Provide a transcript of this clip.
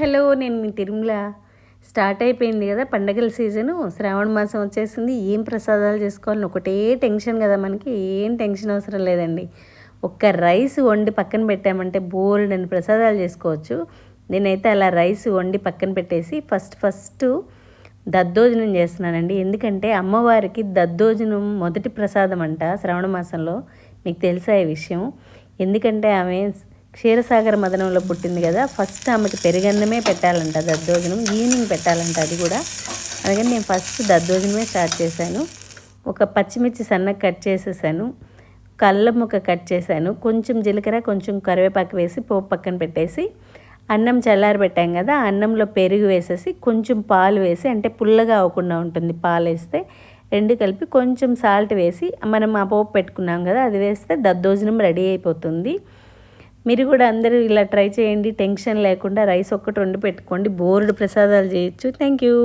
Hello నేను మీ Tirumala. Start అయిపోయింది కదా పండగల సీజను. శ్రావణ మాసం వచ్చేసింది. ఏం ప్రసాదాలు చేసుకోవాలని ఒకటే టెన్షన్ కదా మనకి. ఏం టెన్షన్ అవసరం లేదండి. ఒక్క రైస్ వండి పక్కన పెట్టామంటే బోల్డ్ అని ప్రసాదాలు చేసుకోవచ్చు. నేనైతే అలా రైస్ వండి పక్కన పెట్టేసి ఫస్ట్ ఫస్ట్ దద్దోజనం చేస్తున్నానండి. ఎందుకంటే అమ్మవారికి దద్దోజనం మొదటి ప్రసాదం అంట శ్రావణ మాసంలో. మీకు తెలుసా ఈ విషయం? ఎందుకంటే ఆమె క్షీరసాగర మదనంలో పుట్టింది కదా ఫస్ట్ ఆమెకి పెరుగన్నమే పెట్టాలంట దద్దోజనం ఈవినింగ్ పెట్టాలంట అది కూడా. అందుకని నేను ఫస్ట్ దద్దోజనమే స్టార్ట్ చేశాను. ఒక పచ్చిమిర్చి సన్నగా కట్ చేసేసాను కళ్ళ ముక్క కట్ చేశాను కొంచెం జీలకర్ర కొంచెం కరివేపాకు వేసి పోపు పక్కన పెట్టేసి అన్నం చల్లారి పెట్టాం కదా అన్నంలో పెరుగు వేసేసి కొంచెం పాలు వేసి అంటే పుల్లగా అవ్వకుండా ఉంటుంది పాలు వేస్తే రెండు కలిపి కొంచెం సాల్ట్ వేసి మనం ఆ పోపు పెట్టుకున్నాం కదా అది వేస్తే దద్దోజనం రెడీ అయిపోతుంది. మీరు కూడా అందరూ ఇలా ట్రై చేయండి టెన్షన్ లేకుండా రైస్ ఒక్కటి వండి పెట్టుకోండి బోర్డు ప్రసాదాలు చేయొచ్చు. Thank you